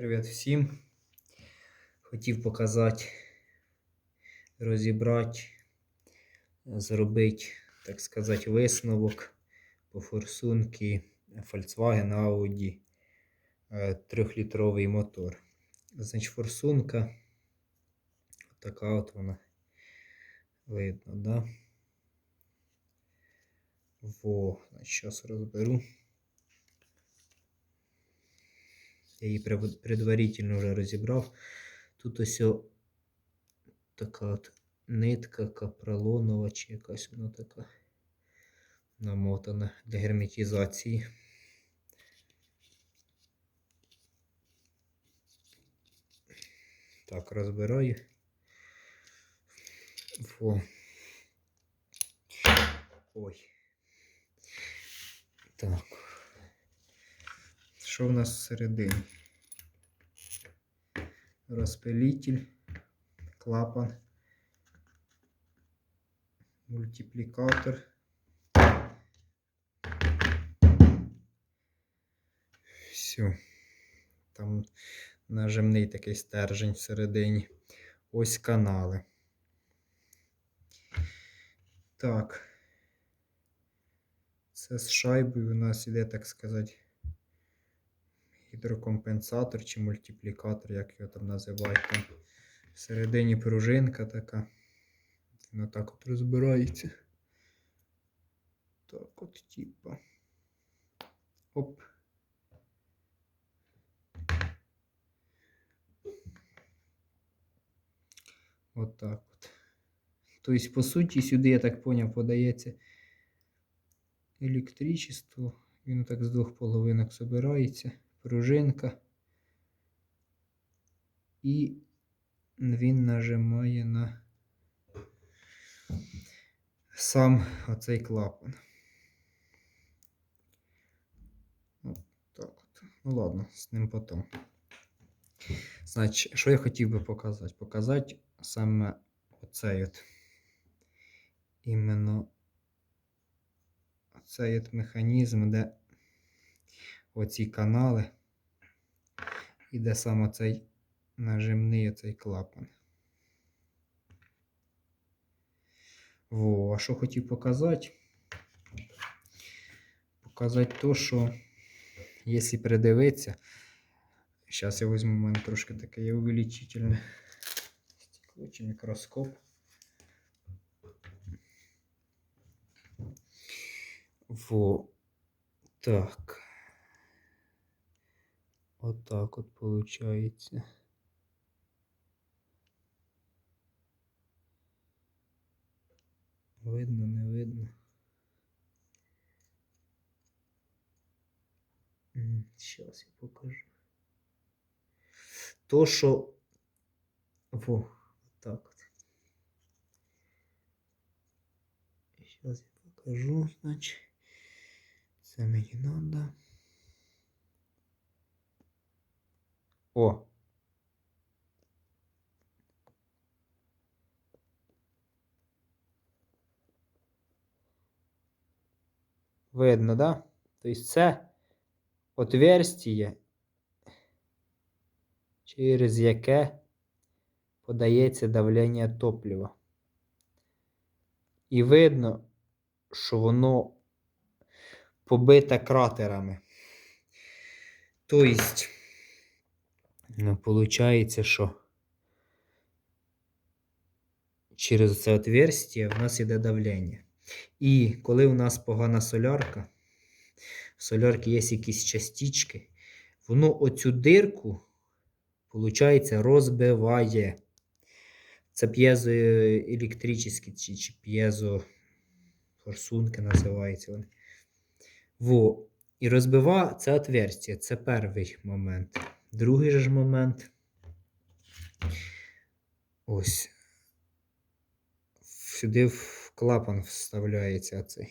Привіт всім. Хотів показати, розібрати, зробити, так сказати, висновок по форсунки Volkswagen Audi 3-літровий мотор. Значить, форсунка, така от вона видно, да? Во, зараз розберу. Я її предварительно вже розібрав. Тут ось така от нитка капролонова чи якась вона така намотана для герметизації. Так, розбираю. Фу. Ой. Так. Що в нас всередині? Розпилитель, клапан, мультиплікатор. Все. Там нажимний такий стержень всередині. Ось канали. Так. Це з шайбою у нас іде, так сказати, гідрокомпенсатор чи мультиплікатор, як його там називають. Там всередині пружинка така. Вона так от розбирається. Так от, типа. Оп. От так от. Тобто, по суті, сюди, я так поняв, подається електричество. Він так з двох половинок збирається. Пружинка. І він нажимає на сам оцей клапан. От. Ну ладно, з ним потім. Значить, що я хотів би показати? Показати саме оцей от іменно цей от механізм, де оці канали, і де саме цей нажимний оцей клапан. Во, а що хотів показати? Показати то, що якщо придивитися, зараз я візьму, у мене трошки таке увеличительне стекло чи мікроскоп. Во. Так. Вот так вот получается. Видно, не видно. Сейчас я покажу. То, що. Во, так вот. Сейчас я покажу, значит. Це мені надо. О. Видно, да? Тобто це отверстие, через яке подається давлення топлива. І видно, що воно побите кратерами. Тобто, ну, виходить, що через це отверстие в нас іде давлення. І коли у нас погана солярка, в солярці є якісь частички, воно оцю дирку, виходить, розбиває. Це п'єзоелектричні чи, чи п'єзо форсунки називаються вони. Во. І розбива це отверстие. Це перший момент. Другий же ж момент. Ось. Сюди в клапан вставляється цей.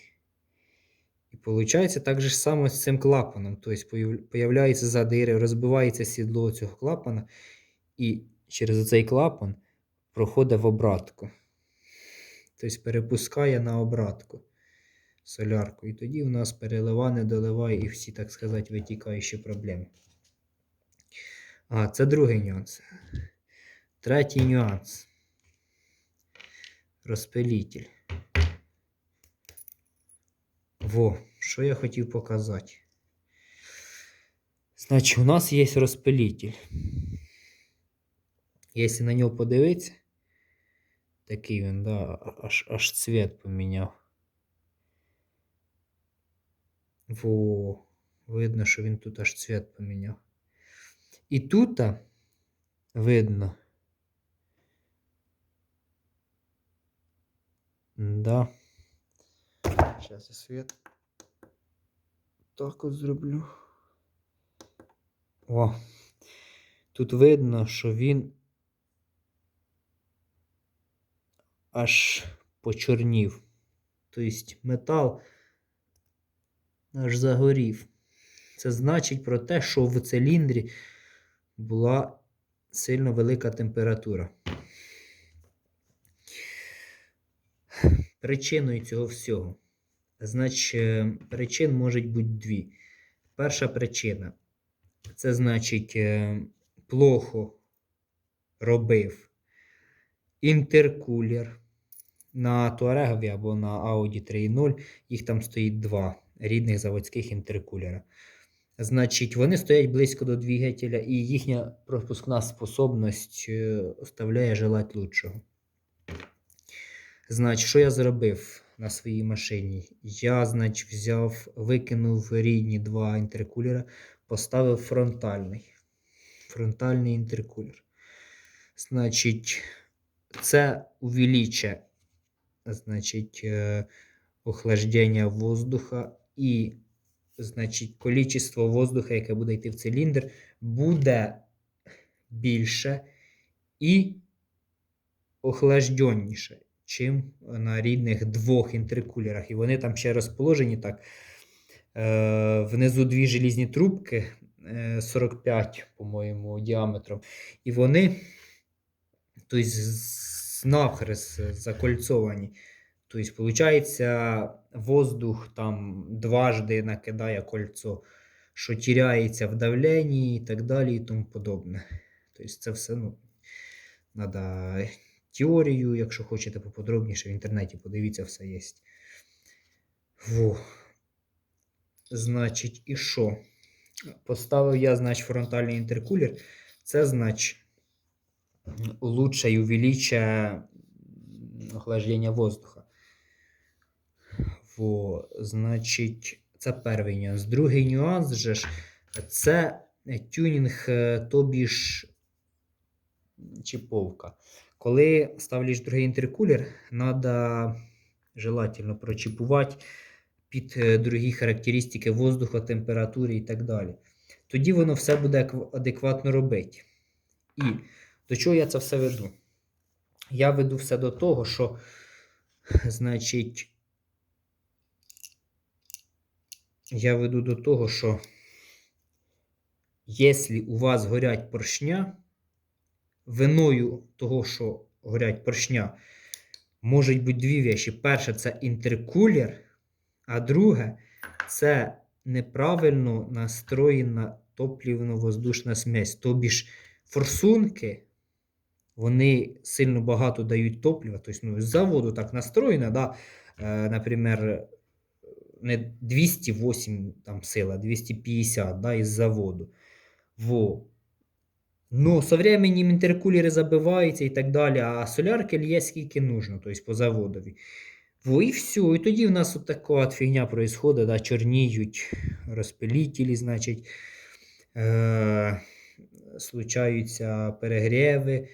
І виходить так же само з цим клапаном. Тобто появляється задири, розбивається сідло цього клапана, і через цей клапан проходить в обратку. Тобто перепускає на обратку солярку. І тоді у нас перелива, не доливає і всі, так сказати, витікаючі проблеми. А, це другий нюанс. Третій нюанс. Розпилитель. Во, що я хотів показати. Значить, у нас є розпилитель. Якщо на нього подивитися, такий він, да, аж, аж цвет поміняв. Во, видно, що він тут аж цвет поміняв. І тут видно. Да. Зараз я світ. Так от зроблю. О. Тут видно, що він аж почорнів. Тобто метал аж загорів. Це значить про те, що в циліндрі була сильно велика температура. Причиною цього всього. Значить, е, причин можуть бути дві. Перша причина це значить, е, плохо робив інтеркулер на Туарегові або на Audi 3.0. Їх там стоїть два рідних заводських інтеркулера. Значить, вони стоять близько до двигателя, і їхня пропускна способність е, оставляє желати лучшого. Значить, що я зробив на своїй машині? Я, значить, взяв, викинув рідні два інтеркулера, поставив фронтальний. Фронтальний інтеркулер. Значить, це увеличе, значить, е, охлаждення воздуха і, значить, количество воздуха, яке буде йти в циліндр, буде більше і охлажденніше, чим на рідних двох інтеркулерах. І вони там ще розположені так. Е, внизу дві желізні трубки е, 45, по-моєму, діаметром. І вони тобто, навхрест закольцовані. Тобто, виходить, воздух там дважди накидає кольцо, що тіряється в давленні і так далі, і тому подобне. Тобто, це все, ну, треба теорію, якщо хочете поподробніше в інтернеті, подивіться, все є. Во. Значить, і що? Поставив я, значить, фронтальний інтеркулер. Це, значить, лучше і увеличує охлаждення воздуха. Во, значить, це перший нюанс. Другий нюанс же ж це тюнінг, е, тобі ж чіповка. Коли ставлюєш другий інтеркулер, треба желательно прочіпувати під е, другі характеристики воздуха, температури і так далі. Тоді воно все буде адекватно робити. І до чого я це все веду? Я веду все до того, що, значить, я веду до того, що якщо у вас горять поршня, виною того, що горять поршня, можуть бути дві речі. Перше це інтеркулер, а друге це неправильно настроєна топлівно-воздушна смесь. Тобі ж форсунки, вони сильно багато дають топлива. Тобто, ну, з заводу так настроєно, да, е, наприклад, не 208 там сила, 250 да, із заводу. Во. Ну, со временем інтеркулери забиваються і так далі, а солярки лє скільки нужно, тобто по заводові. Во, і все. І тоді в нас от така от фігня происходить, да, чорніють розпилітелі, значить, е- случаються перегріви,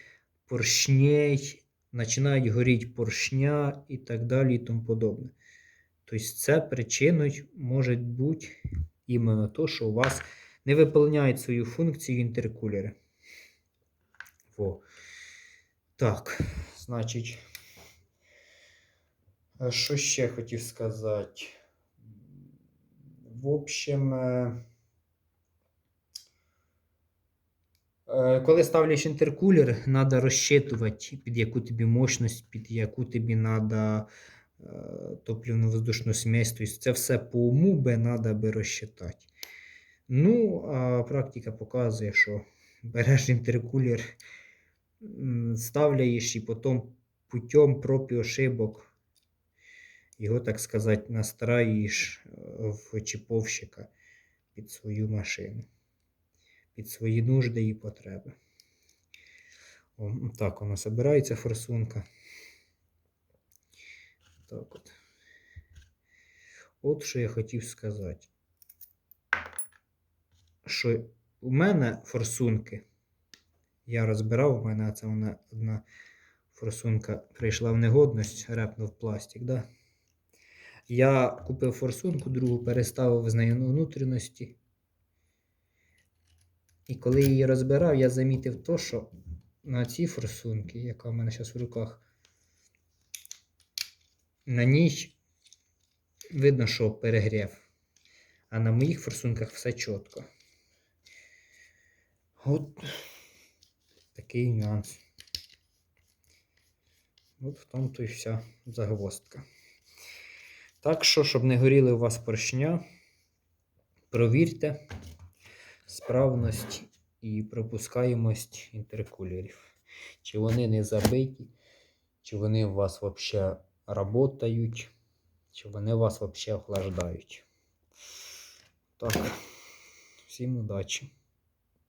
поршней, починають горіти поршня і так далі і тому подобне. Тобто це причиною може бути іменно то, що у вас не виповняють свою функцію інтеркулери. Во. Так, значить, е, що ще хотів сказати? В общем, е, е, коли ставлять інтеркулер, треба розчитувати, під яку тобі мощність, під яку тобі треба топливно-воздушну смесь. Тобто це все по уму би треба би розчитати. Ну, а практика показує, що береш інтеркулер, ставляєш і потім путем проб і ошибок його, так сказати, настраюєш е, в чіповщика під свою машину, під свої нужди і потреби. О, так воно збирається форсунка. Так от. От що я хотів сказати. Що у мене форсунки. Я розбирав, у мене це вона одна форсунка прийшла в негодність, репнув пластик, да? Я купив форсунку, другу переставив з нею на внутрішності. І коли її розбирав, я замітив то, що на цій форсунці, яка в мене зараз в руках, на ній видно, що перегрів. А на моїх форсунках все чітко. От такий нюанс. От в тому то і вся загвоздка. Так що, щоб не горіли у вас поршня, провірте справність і пропускаємость інтеркулерів. Чи вони не забиті, чи вони у вас взагалі працюють, чи вони вас взагалі охлаждають. Так, всім удачі!